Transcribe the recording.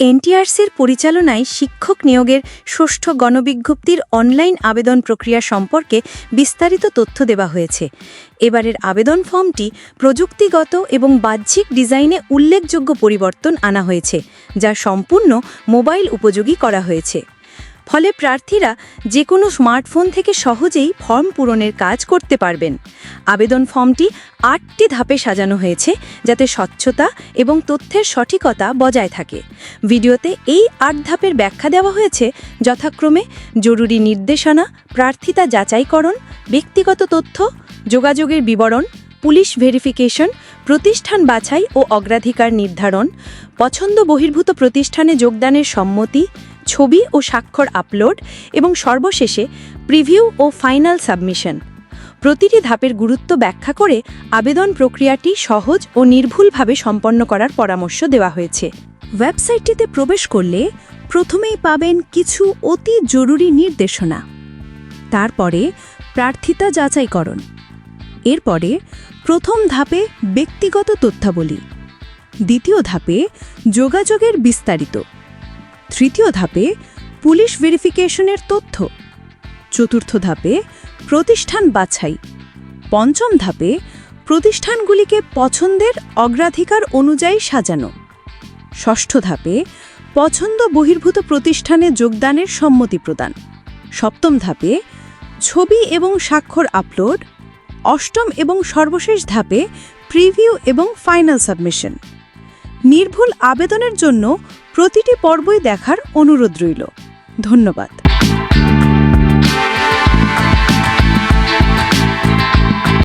এনটিআরসির পরিচালনায় শিক্ষক নিয়োগের ষষ্ঠ গণবিজ্ঞপ্তির অনলাইন আবেদন প্রক্রিয়া সম্পর্কে বিস্তারিত তথ্য দেওয়া হয়েছে। এবারের আবেদন ফর্মটি প্রযুক্তিগত এবং বাহ্যিক ডিজাইনে উল্লেখযোগ্য পরিবর্তন আনা হয়েছে, যা সম্পূর্ণ মোবাইল উপযোগী করা হয়েছে। ফলে প্রার্থীরা যে কোনো স্মার্টফোন থেকে সহজেই ফর্ম পূরণের কাজ করতে পারবেন। আবেদন ফর্মটি আটটি ধাপে সাজানো হয়েছে যাতে স্বচ্ছতা এবং তথ্যের সঠিকতা বজায় থাকে। ভিডিওতে এই আট ধাপের ব্যাখ্যা দেওয়া হয়েছে যথাক্রমে জরুরি নির্দেশনা, প্রার্থিতা যাচাইকরণ, ব্যক্তিগত তথ্য, যোগাযোগের বিবরণ, পুলিশ ভেরিফিকেশন, প্রতিষ্ঠান বাছাই ও অগ্রাধিকার নির্ধারণ, পছন্দ বহির্ভূত প্রতিষ্ঠানে যোগদানের সম্মতি ছবি ও স্বাক্ষর আপলোড এবং সর্বশেষে প্রিভিউ ও ফাইনাল সাবমিশন। প্রতিটি ধাপের গুরুত্ব ব্যাখ্যা করে আবেদন প্রক্রিয়াটি সহজ ও নির্ভুলভাবে সম্পন্ন করার পরামর্শ দেওয়া হয়েছে। ওয়েবসাইটটিতে প্রবেশ করলে প্রথমেই পাবেন কিছু অতি জরুরি নির্দেশনা। তারপরে প্রার্থিতা যাচাইকরণ। এরপরে প্রথম ধাপে ব্যক্তিগত তথ্যাবলী। দ্বিতীয় ধাপে যোগাযোগের বিস্তারিত। তৃতীয় ধাপে পুলিশ ভেরিফিকেশনের তথ্য। চতুর্থ ধাপে প্রতিষ্ঠান বাছাই। পঞ্চম ধাপে প্রতিষ্ঠানগুলিকে পছন্দের অগ্রাধিকার অনুযায়ী সাজানো। ষষ্ঠ ধাপে পছন্দ বহির্ভূত প্রতিষ্ঠানে যোগদানের সম্মতি প্রদান। সপ্তম ধাপে ছবি এবং স্বাক্ষর আপলোড। অষ্টম এবং সর্বশেষ ধাপে প্রিভিউ এবং ফাইনাল সাবমিশন। নির্ভুল আবেদনের জন্য প্রতিটি পর্বই দেখার অনুরোধ রইল। ধন্যবাদ।